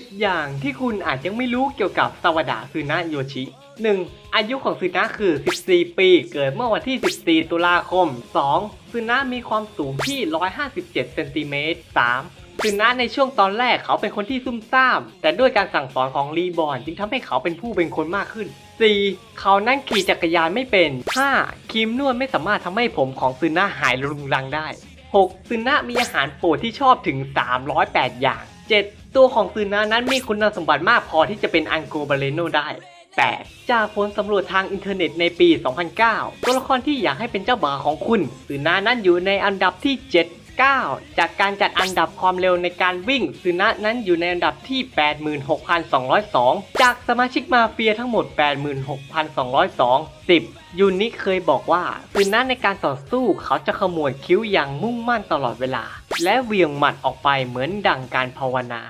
10 อย่างที่คุณอาจยังไม่รู้เกี่ยวกับซาวดะซึนะโยชิ 1. อายุของซึนะคือ 14 ปี เกิดเมื่อวันที่ 14 ตุลาคม 2. ซึนะมีความสูงที่ 157 เซนติเมตร 3. ซึนะในช่วงตอนแรกเขาเป็นคนที่ซุ่มซ่าม แต่ด้วยการสั่งสอนของรีบอนจึงทำให้เขาเป็นผู้เป็นคนมากขึ้น 4. เขานั่งขี่จักรยานไม่เป็น 5. ครีมนวดไม่สามารถทำให้ผมของซึนะหายรุงรังได้ 6. ซึนะมีอาหารโปรดที่ชอบถึง 308 อย่าง 7. ตัวของซึนะนั้นมีคุณสมบัติมากพอที่จะเป็นอังโกบาเลโนได้ 8. จากผลสำรวจทางอินเทอร์เน็ตในปี 2009 ตัวละครที่อยากให้เป็นเจ้าบ่าวของคุณซึนะนั้นอยู่ในอันดับที่ 7 9 จากการจัดอันดับความเร็วในการวิ่งซึนะนั้นอยู่ในอันดับที่ 86,202 จากสมาชิกมาเฟียทั้งหมด 86,202 10 ยูนิเคยบอกว่าซึนะในการต่อสู้เขาจะขมวดคิ้วอย่างมุ่งมั่นตลอดเวลา และเวียงหมัดออกไปเหมือนดังการภาวนา